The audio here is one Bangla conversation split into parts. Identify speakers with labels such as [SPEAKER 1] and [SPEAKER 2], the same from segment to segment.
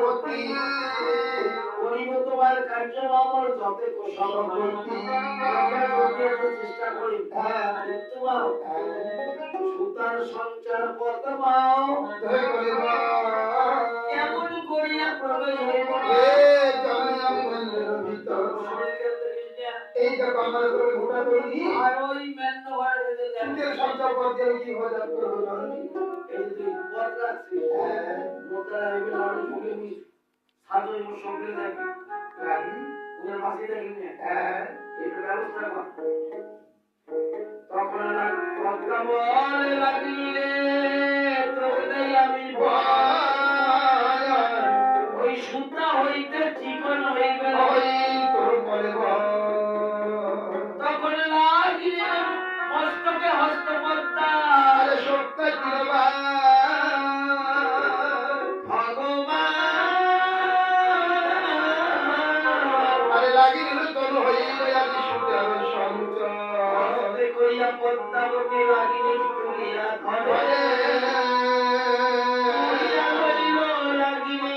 [SPEAKER 1] সম্পত্তি
[SPEAKER 2] করিব তোমার কার্য যতে
[SPEAKER 1] সম্পত্তি।
[SPEAKER 2] চেষ্টা করি। সুতার সঞ্চার
[SPEAKER 1] ধরে
[SPEAKER 2] কেমন করিয়া প্রবেশ হইব
[SPEAKER 1] এই যে কামার করে ঘোটা তৈরি।
[SPEAKER 2] আর ওই মেন্ন ঘরে
[SPEAKER 1] সঞ্চয় করতে আমি কি মজা করব
[SPEAKER 2] এই তুই পথ রাখছিস ওদের মাসি থাকি
[SPEAKER 1] হ্যাঁ
[SPEAKER 2] এটা ব্যবস্থা কর তখন বলে পদ্মাবতী লাগিলে তুলিয়া ধরে লাগিলে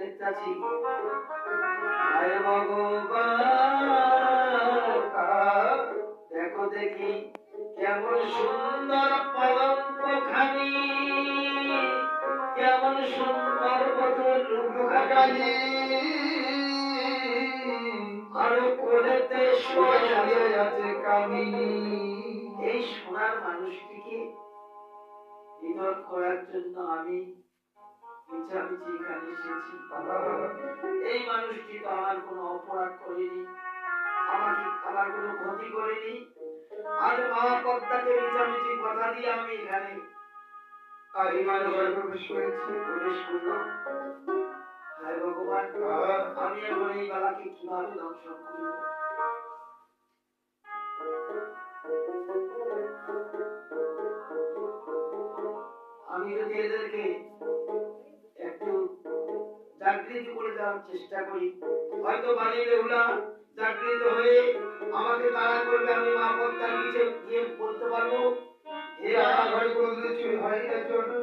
[SPEAKER 2] দেখতেছি দেখো দেখি কেমন সুন্দর পলঙ্ক খানি কেমন সুন্দর খানি আরও কোলেতে আছে এই সোনার মানুষটিকে নিধন করার জন্য আমি মিছামিছি এখানে এসেছি এই মানুষটি তো আমার কোনো অপরাধ করেনি, আমাকে আমার কোনো ক্ষতি করেনি। আজ মহাপদ্মাকে মিছামিছি কথা দিয়ে আমি এখানে ভগবান, আমি এখন এই কীভাবে করব? আমি যদি এদেরকে জাগৃত করে দেওয়ার চেষ্টা করি। হয়তো বালি বেহুলা জাগৃত হয়ে আমাকে তারা করবে আমি মা পদ্মার নিচে গিয়ে বলতে পারব। হে আমার বেহুলা বালি জাগৃত